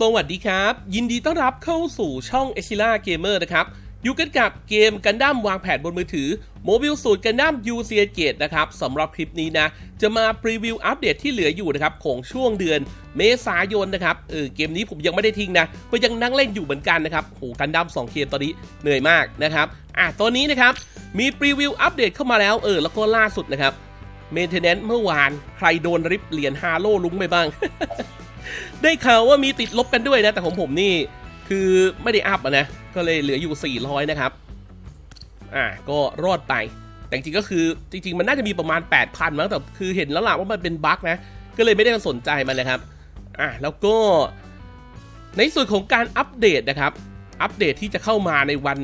สวัสดีครับ ยินดีต้อนรับเข้าสู่ช่องเอชิล่าเกมเมอร์นะครับ อยู่กันกับเกมกันดั้มวางแผนบนมือถือโมบิลสูตรกันดั้มยูเซียเกตนะครับสำหรับคลิปนี้นะ จะมาพรีวิวอัปเดตที่เหลืออยู่นะครับ ของช่วงเดือนเมษายนนะครับเออเกมนี้ผมยังไม่ได้ทิ้งนะก็ยังนั่งเล่นอยู่เหมือนกันนะครับโหกันดั้ม2เกมตอนนี้เหนื่อยมากนะครับอะตอนนี้นะครับมีพรีวิวอัปเดตเข้ามาแล้วเออแล้วก็ล่าสุดนะครับเมนเทนแนนเมื่อวานใครโดนริบเหรียญฮาโลลุงไปบ้าง ได้ข่าวว่ามีติดลบกันด้วยนะ แต่ของผมนี่คือไม่ได้อัพนะ ก็เลยเหลืออยู่ 400 นะครับ อ่า ก็รอดไป แต่จริงก็คือจริง ๆ มันน่าจะมีประมาณ 8,000มั้งแต่คือเห็นแล้วล่ะว่ามันเป็นบั๊กนะ ก็เลยไม่ได้สนใจมันนะครับ อ่าแล้วก็ ในส่วนของการอัปเดตนะครับ อัปเดตที่จะเข้ามาในวัน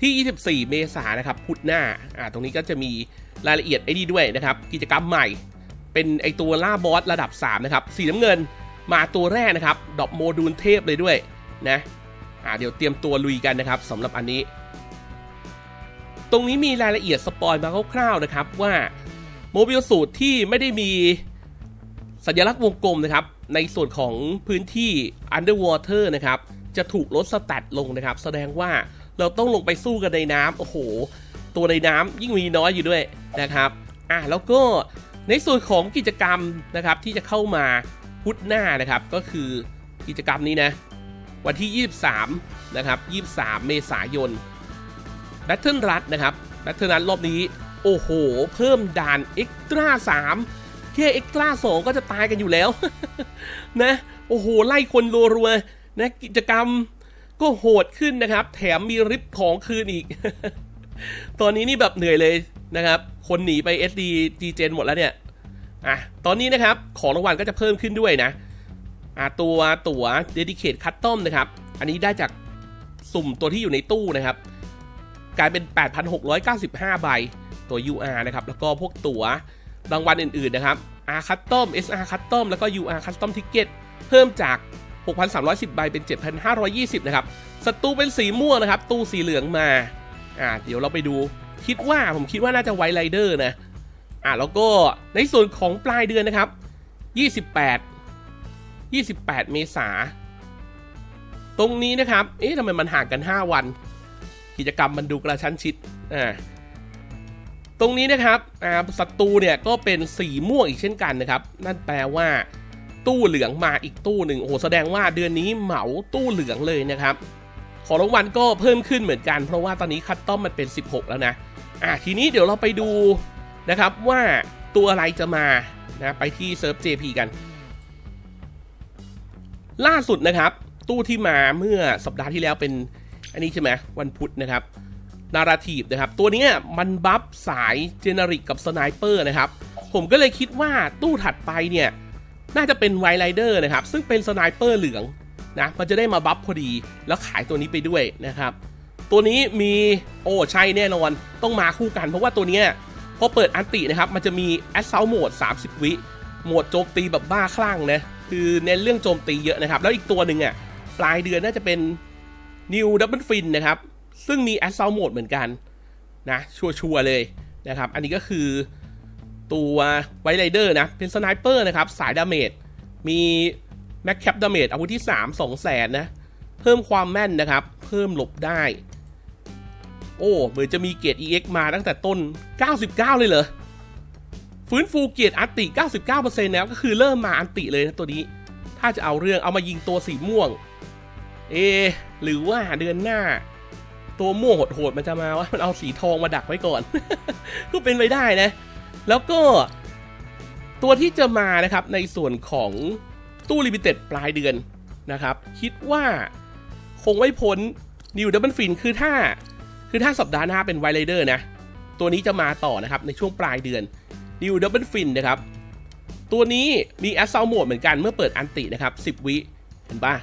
ที่ 24 เมษายนนะครับ พุธหน้า อ่า ตรงนี้ก็จะมีรายละเอียดไอ้นี่ด้วยนะครับ กิจกรรมใหม่ เป็นไอตัวล่าบอสระดับ 3 นะครับ สีน้ำเงิน มาตัวแรกนะครับดอกโมดูลเทพเลยด้วยนะอ่าเดี๋ยวเตรียมตัวลุยกันนะครับสำหรับอันนี้ ตรงนี้มีรายละเอียดสปอยมาคร่าวๆนะครับว่าโมบิลสูตรที่ไม่ได้มีสัญลักษณ์วงกลมนะครับ ในส่วนของพื้นที่ Underwater นะครับ จะถูกลดสแตทลงนะครับ แสดงว่าเราต้องลงไปสู้กันในน้ำโอ้โห ตัวในน้ำยิ่งมีน้อยอยู่ด้วยนะครับอะแล้วก็ในส่วนของกิจกรรมนะครับที่จะเข้ามา พุธหน้านะครับก็คือกิจกรรมนี้นะ วันที่ 23 นะครับ 23 เมษายนแบทเทิลรัดนะครับแบทเทิลรัดรอบนี้ โอ้โห เพิ่มด่านเอ็กตร้า3แค่เอ็กตร้า2ก็จะตายกันอยู่แล้ว นะ โอ้โห ไล่คนรัวๆนะกิจกรรมก็โหดขึ้นนะครับ แถมมีริบของคืนอีก ตอนนี้นี่แบบเหนื่อยเลยนะครับ คนหนีไป SD G Gen หมดแล้วเนี่ย อะตอนนี้นะครับของรางวัลก็จะเพิ่มขึ้นด้วยนะอะตัวตั๋ว Dedicate Custom นะครับ อันนี้ได้จากสุ่มตัวที่อยู่ในตู้นะครับ กลายเป็น 8,695 ใบตัว UR นะครับ แล้วก็พวกตั๋วรางวัลอื่น ๆ นะครับ R Custom SR Custom แล้วก็ UR Custom Ticket เพิ่มจาก 6,310 ใบเป็น 7,520 นะครับศัตรูเป็นสีม่วงนะครับ ตู้สีเหลืองมา อ่า เดี๋ยวเราไปดู คิดว่าผมคิดว่าน่าจะไวไรเดอร์นะ อ่าแล้วก็ในส่วนของปลายเดือนนะครับ 28 28 เมษาตรงนี้นะครับ เอ๊ะทำไมมันห่างกัน 5 วัน กิจกรรมมันดูกระชั้นชิด อ่า ตรงนี้นะครับอ่าศัตรูเนี่ยก็เป็นสีม่วงอีกเช่นกันนะครับ นั่นแปลว่า ตู้เหลืองมาอีกตู้หนึ่ง โอ้โห แสดงว่าเดือนนี้เหมาตู้เหลืองเลยนะครับ ของรางวัลก็เพิ่มขึ้นเหมือนกัน เพราะว่าตอนนี้คัตตอมมันเป็น 16 แล้วนะ อ่าทีนี้เดี๋ยวเราไปดู นะครับว่าตัวอะไรจะมานะไปที่เซิร์ฟ JP กัน ล่าสุดนะครับ ตู้ที่มาเมื่อสัปดาห์ที่แล้วเป็น อันนี้ใช่ไหมวันพุธนะครับนาราทีฟนะครับ ตัวนี้มันบัฟสายเจเนริกกับสไนเปอร์นะครับ ผมก็เลยคิดว่าตู้ถัดไปเนี่ย น่าจะเป็นไวไรเดอร์นะครับ ซึ่งเป็นสไนเปอร์เหลืองนะมันจะได้มาบัฟพอดีแล้วขายตัวนี้ไปด้วยนะครับ ตัวนี้มีโอ้ใช่แน่นอนต้องมาคู่กัน เพราะว่าตัวนี้ พอเปิดอันตินะครับมันจะมี a s s a u l t Mode 30 วิโหมดโจมตีแบบบ้าคลั่งนะคือเน้นเรื่องโจมตีเยอะนะครับ แล้วอีกตัวหนึ่งอะปลายเดือนน่าจะเป็น New Double Fin นะครับ ซึ่งมี a s s a u l t Mode เหมือนกันนะชัวร์ๆเลยนะครับ อันนี้ก็คือตัวไวไรเดอร์นะ เป็นสไนเปอร์นะครับ สายดาเมจมีแม็กแคปดาเมจอาวุธที่ 3 2แสนนะ เพิ่มความแม่นนะครับ เพิ่มหลบได้ โอ้เหมือนจะมีเกียรติ EX มาตั้งแต่ต้น 99 เลยเหรอ ฟื้นฟูเกียรติอันติ 99%แล้วก็คือเริ่มมาอันติเลยนะตัวนี้ ถ้าจะเอาเรื่องเอามายิงตัวสีม่วง เอ หรือว่าเดือนหน้า ตัวม่วงโหดๆมันจะมาว่ามันเอาสีทองมาดักไว้ก่อน ก็เป็นไปได้นะ แล้วก็ ตัวที่จะมานะครับในส่วนของตู้ลิมิเต็ดปลายเดือนนะครับ คิดว่าคงไม่พ้นนิวดับเบิลฟินคือถ้า คือถ้าสัปดาห์หน้าเป็นไวไรเดอร์นะ ตัวนี้จะมาต่อนะครับในช่วงปลายเดือน New Double Fin นนะครับ ตัวนี้มี a s s a u l t Mode เหมือนกันเมื่อเปิดอันตินะครับ 10 วิ เห็นปะ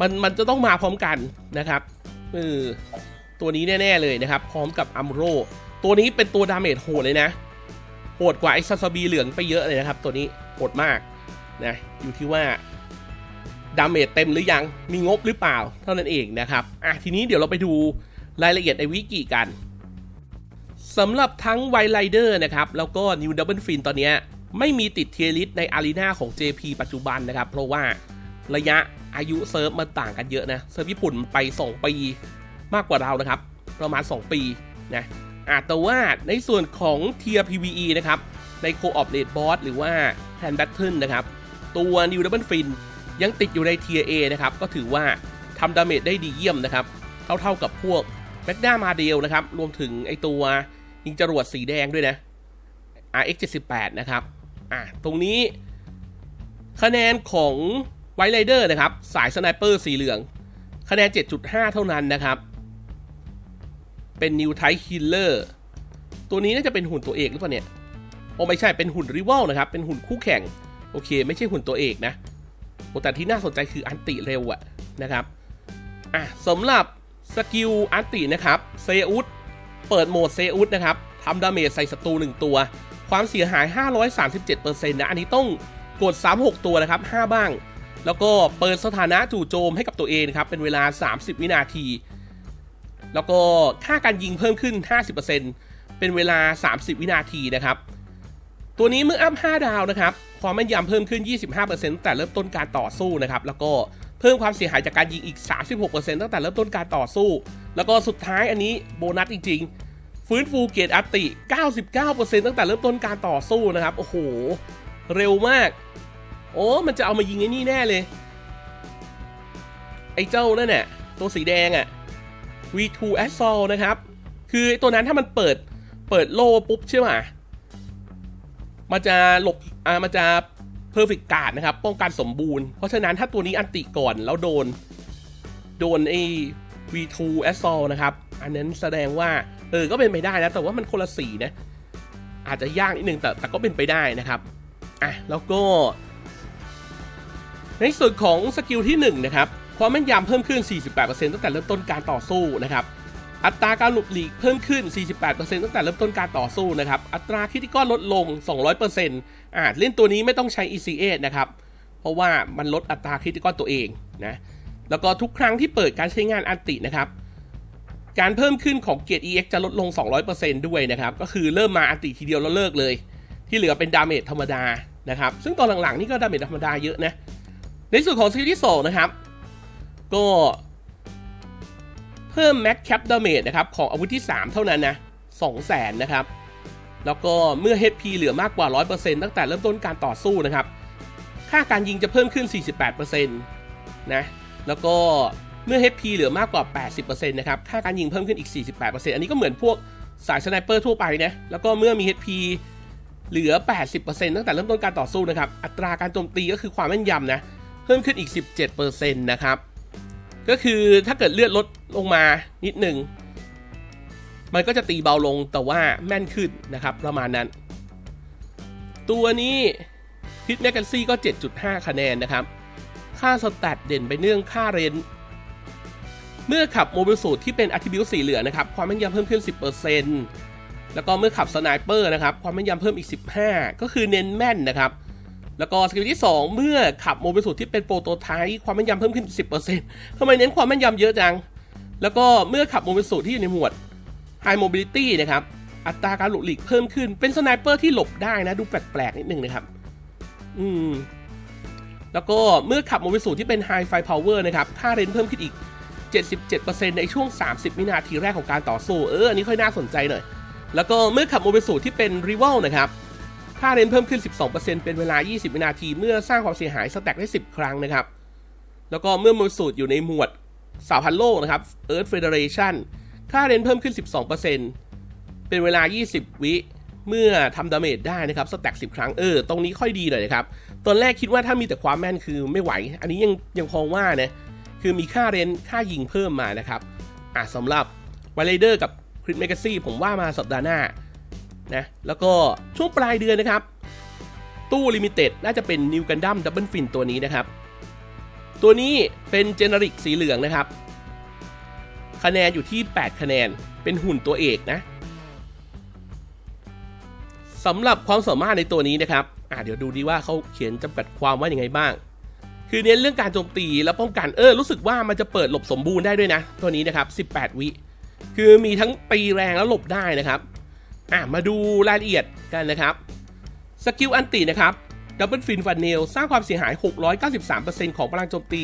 มันมันจะต้องมาพร้อมกันนะครับเออตัวนี้แน่ ๆ เลยนะครับ พร้อมกับอัมโร ตัวนี้เป็นตัวดาเมจโหดเลยนะ โหดกว่าไอ้ซาซาบีเหลืองไปเยอะเลยนะครับ ตัวนี้โหดมากนะอยู่ที่ว่าดาเมจเต็มหรือยังมีงบหรือเปล่าเท่านั้นเองนะครับอะทีนี้เดี๋ยวเราไปดู รายละเอียดในวิกิกันสำหรับทั้งไวไ r เดอร์นะครับแล้วก็ New Double Fin ตอนนี้ไม่มีติดเทียริสในอารีนาของ JP ปัจจุบันนะครับ เพราะว่าระยะอายุเซิร์ฟมันต่างกันเยอะนะ เซิร์ฟญี่ปุ่นไป 2 ปีมากกว่าเรานะครับ ประมาณ 2 ปีนะอะแต่ว่าในส่วนของเทีย PVE นะครับ ใน Co-op Raid Boss หรือว่า Plan Battle นะครับ ตัว New Double Fin ยังติดอยู่ในเทีย A นะครับ ก็ถือว่าทำดาเมจได้ดีเยี่ยมนะครับ เท่าๆกับพวก แบ็กด้ามาเดลนะครับ รวมถึงไอตัวยิงจรวดสีแดงด้วยนะ RX 78นะครับ อะ ตรงนี้ คะแนนของไวไ r เดอร์นะครับ สายสไนเปอร์สีเหลือง คะแนน 7.5 เท่านั้นนะครับ เป็นนิวไทคิลเลอร์ตัวนี้น่าจะเป็นหุ่นตัวเอกหรือเปล่าเนี่ยโอ้ไม่ใช่เป็นหุ่นริวัลนะครับ เป็นหุ่นคู่แข่ง โอเค ไม่ใช่หุ่นตัวเอกนะแต่ที่น่าสนใจคืออันติเร็วอะนะครับ อะสำหรับ สกิลอันตินะครับเซอุสเปิดโหมดเซอุสนะครับทำดาเมจใส่ศัตรู1ตัว ความเสียหาย 537%นะอันนี้ต้องกด 36 ตัวนะครับ 5 บ้าง แล้วก็เปิดสถานะจู่โจมให้กับตัวเองนะครับ เป็นเวลา 30 วินาที แล้วก็ค่าการยิงเพิ่มขึ้น 50%เป็นเวลา 30 วินาทีนะครับ ตัวนี้เมื่ออัพ 5 ดาวนะครับ ความแม่นยำเพิ่มขึ้น 25%แต่เริ่มต้นการต่อสู้นะครับ แล้วก็ เพิ่มความเสียหายจากการยิงอีก 36%ตั้งแต่เริ่มต้นการต่อสู้ แล้วก็สุดท้ายอันนี้โบนัสจริง ๆ ฟื้นฟูเกรดอัตติ 99%ตั้งแต่เริ่มต้นการต่อสู้นะครับ โอ้โห เร็วมาก โอ้ มันจะเอามายิงไอ้นี่แน่เลย ไอ้เจ้านั่นน่ะตัวสีแดงอะ่ะ V2 Assault นะครับ คือไอ้ตัวนั้นถ้ามันเปิด เปิดโล่ปุ๊บใช่ไหมมันจะหลบ อ่า มันจะ Perfect Guard นะครับ ป้องกันสมบูรณ์ เพราะฉะนั้นถ้าตัวนี้อันติก่อนแล้วโดน โดนไอ้ V2 Assault นะครับ อันนั้นแสดงว่า เออ ก็เป็นไปได้นะ แต่ว่ามันคนละสีนะ อาจจะยากนิดนึงแต่แต่ก็เป็นไปได้นะครับ อะ แล้วก็ ในส่วนของสกิลที่ 1 นะครับ ความแม่นยำเพิ่มขึ้น 48%ตั้งแต่เริ่มต้นการต่อสู้นะครับ อัตราการหลุดหลีกเพิ่มขึ้น 48%ตั้งแต่เริ่มต้นการต่อสู้นะครับ อัตราคิติกอลลดลง 200%อ่าเล่นตัวนี้ไม่ต้องใช้ ECA นะครับ เพราะว่ามันลดอัตราคิติกอลตัวเองนะ แล้วก็ทุกครั้งที่เปิดการใช้งานอันตินะครับ การเพิ่มขึ้นของเกียร์ EX จะลดลง 200%ด้วยนะครับ ก็คือเริ่มมาอันติทีเดียวแล้วเลิกเลย ที่เหลือเป็นดาเมจธรรมดานะครับ ซึ่งตอนหลังๆนี่ก็ดาเมจธรรมดาเยอะนะ ในส่วนของสกิลที่2นะครับ ก็ พิ่ม Max Cap Damage นะครับของอาวุธที่ 3 เท่านั้นนะ200,000นะครับ แล้วก็เมื่อ HP เหลือมากกว่า 100%ตั้งแต่เริ่มต้นการต่อสู้นะครับ ค่าการยิงจะเพิ่มขึ้น 48%นะ แล้วก็เมื่อ HP เหลือมากกว่า 80%นะครับ ค่าการยิงเพิ่มขึ้นอีก 48%อันนี้ก็เหมือนพวกสายสไนเปอร์ทั่วไปนะ แล้วก็เมื่อมี HP เหลือ 80%ตั้งแต่เริ่มต้นการต่อสู้นะครับ อัตราการโจมตีก็คือความแม่นยำนะ เพิ่มขึ้นอีก 17%นะครับ ก็คือถ้าเกิดเลือดลดลงมานิดหนึ่งมันก็จะตีเบาลงแต่ว่าแม่นขึ้นนะครับ ประมาณนั้น ตัวนี้พิทแมกกาซี่ก็ 7.5 คะแนนนะครับ ค่าสแตทเด่นไปเนื่องค่าเรนเมื่อขับโมบิลสูตรที่เป็นอัติบิวสีเหลือนะครับ ความแม่นยำเพิ่มขึ้น 10%แล้วก็เมื่อขับสไนเปอร์นะครับ ความแม่นยำเพิ่มอีก 15 ก็คือเน้นแม่นนะครับ แล้วก็สกิลที่ 2 เมื่อขับโมบิลสูตรที่เป็นโปรโตไทป์ความแม่นยำเพิ่มขึ้น 10%ทำไมเน้นความแม่นยำเยอะจัง แล้วก็เมื่อขับโมบิลสูตรที่อยู่ในหมวด High Mobility นะครับ อัตราการหลบหลีกเพิ่มขึ้น เป็นสไนเปอร์ที่หลบได้นะ ดูแปลกๆนิดนึงนะครับ อืม แล้วก็เมื่อขับโมบิลสูตรที่เป็น High Fire Power นะครับ ค่าเรนเพิ่มขึ้นอีก 77%ในช่วง 30 วินาทีแรกของการต่อสู้ เออ อันนี้ค่อยน่าสนใจหน่อย แล้วก็เมื่อขับโมบิลสูตรที่เป็น Rival นะครับ ค่าเรนเพิ่มขึ้น 12%เป็นเวลา 20 วินาที เมื่อสร้างความเสียหายสแต็กได้ 10 ครั้งนะครับ แล้วก็เมื่อมบิลสูตรอยู่ในหมวดสาวพันโลกนะครับ Earth Federation ค่าเรนเพิ่มขึ้น 12%เป็นเวลา 20 วิเมื่อทำดาเมจได้นะครับสแต็ก10ครั้งเออตรงนี้ค่อยดีหน่อยนะครับ ตอนแรกคิดว่าถ้ามีแต่ความแม่นคือไม่ไหว อันนี้ยังยังพอว่านะคือมีค่าเรนค่ายิงเพิ่มมานะครับอะสำหรับไวเลเดอร์กับคริสเมกาซี่ผมว่ามาสัปดาห์หน้า นะแล้วก็ช่วงปลายเดือนนะครับ ตู้ลิมิเต็ดน่าจะเป็นนิวกันดั้มดับเบิลฟินตัวนี้นะครับ ตัวนี้เป็นเจเนริกสีเหลืองนะครับ คะแนนอยู่ที่ 8 คะแนนเป็นหุ่นตัวเอกนะสำหรับความสามารถในตัวนี้นะครับอ่าเดี๋ยวดูดีว่าเขาเขียนจำกัดความว่าอย่างไงบ้าง คือเน้นเรื่องการโจมตีแล้วป้องกันเออรู้สึกว่ามันจะเปิดหลบสมบูรณ์ได้ด้วยนะ ตัวนี้นะครับ 18 วิ คือมีทั้งตีแรงแล้วหลบได้นะครับ อะมาดูรายละเอียดกันนะครับ สกิลอันตินะครับดับเบิลฟินฟันเนลสร้างความเสียหาย 693%ของพลังโจมตี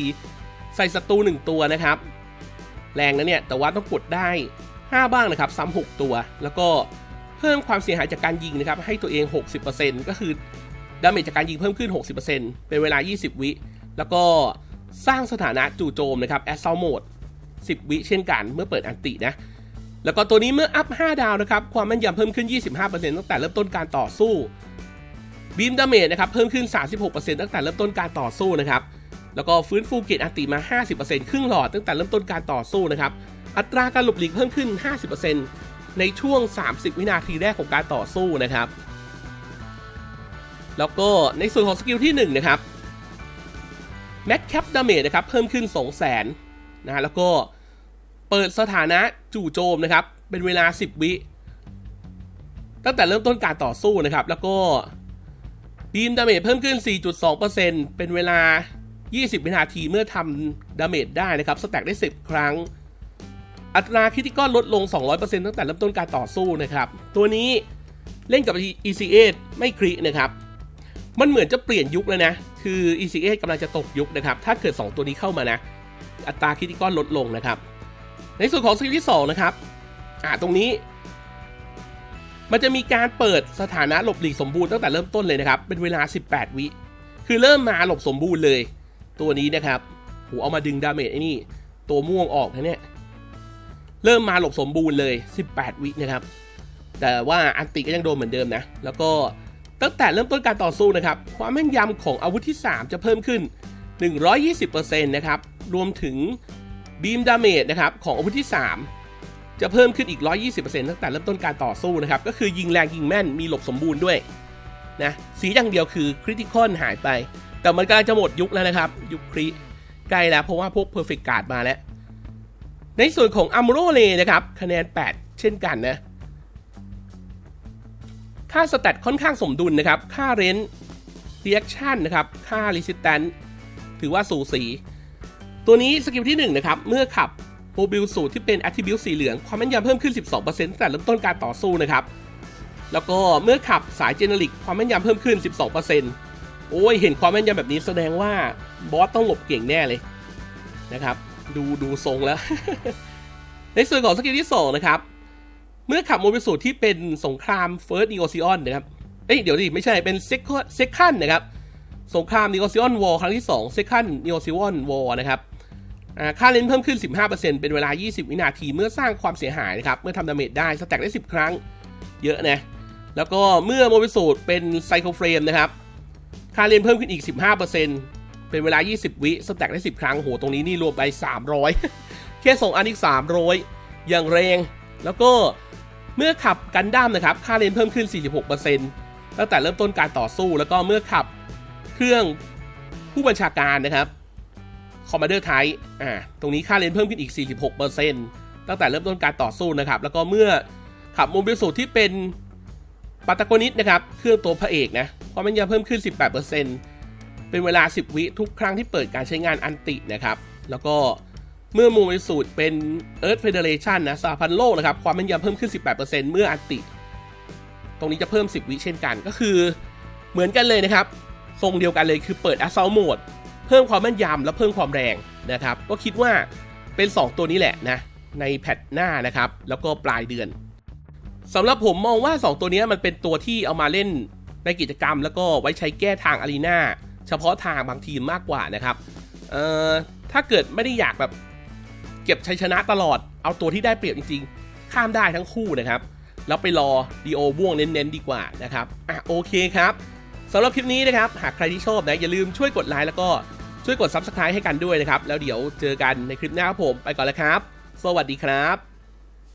ใส่ศัตรู1ตัวนะครับ แรงนะเนี่ย แต่ว่าต้องกดได้ 5 บ้างนะครับ ซ้ำ6ตัว แล้วก็เพิ่มความเสียหายจากการยิงนะครับ ให้ตัวเอง 60%ก็คือดาเมจจากการยิงเพิ่มขึ้น 60%เป็นเวลา 20 วิ แล้วก็สร้างสถานะจู่โจมนะครับ a s s a u l t mode 10 วิเช่นกันเมื่อเปิดอันตินะ แล้วก็ตัวนี้เมื่ออัพ 5 ดาวนะครับ ความแม่นยำเพิ่มขึ้น 25%ตั้งแต่เริ่มต้นการต่อสู้บีมดาเมจนะครับเพิ่มขึ้น 36%ตั้งแต่เริ่มต้นการต่อสู้นะครับ แล้วก็ฟื้นฟูเกตอัติมา 50%ครึ่งหลอดตั้งแต่เริ่มต้นการต่อสู้นะครับ อัตราการหลบหลีกเพิ่มขึ้น 50%ในช่วง 30 วินาทีแรกของการต่อสู้นะครับ แล้วก็ในส่วนของสกิลที่1นะครับแม็กแคปดาเมจนะครับเพิ่มขึ้น 200,000นะฮะแล้วก็ เปิดสถานะจู่โจมนะครับ เป็นเวลา 10 วิ ตั้งแต่เริ่มต้นการต่อสู้นะครับ แล้วก็บีมดาเมจเพิ่มขึ้น 4.2%เป็นเวลา 20 วินาทีเมื่อทำดาเมจได้นะครับ สแต็กได้ 10 ครั้ง อัตราคิติกอลลดลง 200%ตั้งแต่เริ่มต้นการต่อสู้นะครับ ตัวนี้เล่นกับ ECA ไม่ครินะครับ มันเหมือนจะเปลี่ยนยุคแล้วนะ คือ ECA กำลังจะตกยุคนะครับ ถ้าเกิด 2 ตัวนี้เข้ามานะ อัตราคิติกอลลดลงนะครับ ในส่วนของสกิลที่2นะครับอ่าตรงนี้ มันจะมีการเปิดสถานะหลบหลีกสมบูรณ์ตั้งแต่เริ่มต้นเลยนะครับ เป็นเวลา 18 วิ คือเริ่มมาหลบสมบูรณ์เลย ตัวนี้นะครับโหเอามาดึงดาเมจไอ้นี่ ตัวม่วงออกนะเนี่ย เริ่มมาหลบสมบูรณ์เลย 18 วินะครับ แต่ว่าอันติก็ยังโดนเหมือนเดิมนะ แล้วก็ตั้งแต่เริ่มต้นการต่อสู้นะครับ ความแม่นยำของอาวุธที่ 3 จะเพิ่มขึ้น 120%นะครับ รวมถึง บีมดาเมจนะครับของอาวุธที่ 3 จะเพิ่มขึ้นอีก 120%ตั้งแต่เริ่มต้นการต่อสู้นะครับ ก็คือยิงแรงยิงแม่นมีหลบสมบูรณ์ด้วยนะสีอย่างเดียวคือคริติคอนหายไป แต่มันกำลังจะหมดยุคแล้วนะครับ ยุคคริใกล้แล้วเพราะว่าพวก Perfect Guard มาแล้ว ในส่วนของอัมโรเลนะครับ คะแนน 8 เช่นกันนะ ค่าสแตทค่อนข้างสมดุลนะครับ ค่าเรน r ีแอคชั่นนะครับ ค่า resistance ถือว่าสูสี ตัวนี้สกิลที่1นะครับ เมื่อขับโมบิลสูตรที่เป็น attribute สีเหลือง ความแม่นยำเพิ่มขึ้น 12%ตั้งแต่เริ่มต้นการต่อสู้นะครับ แล้วก็เมื่อขับสายเจเนริกความแม่นยำเพิ่มขึ้น 12%โอ้ย เห็นความแม่นยำแบบนี้แสดงว่าบอสต้องหลบเก่งแน่เลยนะครับ ดูดูทรงแล้ว ในส่วนของสกิลที่2นะครับ เมื่อขับโมบิลสูตรที่เป็นสงคราม First Negotiation นะครับ เอ้ย เดี๋ยวดิ ไม่ใช่ เป็น Second Second นะครับ สงคราม Negotiation War ครั้งที่2 Second Negotiation War นะครับ ค่าเลนเพิ่มขึ้น 15%เป็นเวลา 20 วินาที เมื่อสร้างความเสียหายนะครับ เมื่อทำดาเมจได้สแต็กได้ 10 ครั้ง เยอะนะ แล้วก็เมื่อโมบิสูตรเป็นไซโคเฟรมนะครับ ค่าเลนเพิ่มขึ้นอีก 15%เป็นเวลา 20 วิสแต็กได้ 10 ครั้ง โห ตรงนี้นี่รวมไป 300 แค่ส่งอันอีก 300 อย่างแรง แล้วก็เมื่อขับกันดั้มนะครับ ค่าเลนเพิ่มขึ้น 46%ตั้งแต่เริ่มต้นการต่อสู้ แล้วก็เมื่อขับเครื่องผู้บัญชาการนะครับ คอมมานเดอร์ไทอ่าตรงนี้ค่าเลนเพิ่มขึ้นอีก 46%ตั้งแต่เริ่มต้นการต่อสู้นะครับ แล้วก็เมื่อขับโมบิลสูตรที่เป็นปาตากนิสนะครับ เครื่องตัวพระเอกนะความแม่นยำเพิ่มขึ้น 18%เป็นเวลา 10 วิทุกครั้งที่เปิดการใช้งานอันตินะครับ แล้วก็เมื่อโมบิลสูตรเป็น Earth Federation นะสหพันธ์โลกนะครับ ความแม่นยำเพิ่มขึ้น 18%เมื่ออันติ ตรงนี้จะเพิ่ม 10 วิเช่นกัน ก็คือเหมือนกันเลยนะครับ ทรงเดียวกันเลยคือเปิด Assault Mode เพิ่มความแม่นยำและเพิ่มความแรงนะครับ ก็คิดว่าเป็น 2 ตัวนี้แหละนะในแพทหน้านะครับ แล้วก็ปลายเดือนสำหรับผมมองว่า 2 ตัวนี้มันเป็นตัวที่เอามาเล่นในกิจกรรม แล้วก็ไว้ใช้แก้ทางอารีนาเฉพาะทางบางทีมมากกว่านะครับเอ่อถ้าเกิดไม่ได้อยากแบบเก็บชัยชนะตลอด เอาตัวที่ได้เปรียบจริงๆ ข้ามได้ทั้งคู่นะครับ แล้วไปรอดีโอบ่วงเน้นๆดีกว่านะครับอะโอเคครับ สำหรับคลิปนี้นะครับ หากใครที่ชอบนะอย่าลืมช่วยกดไลค์แล้วก็ช่วยกดซับสไครต์ให้กันด้วยนะครับ แล้วเดี๋ยวเจอกันในคลิปหน้าครับผม ไปก่อนแล้วครับ สวัสดีครับ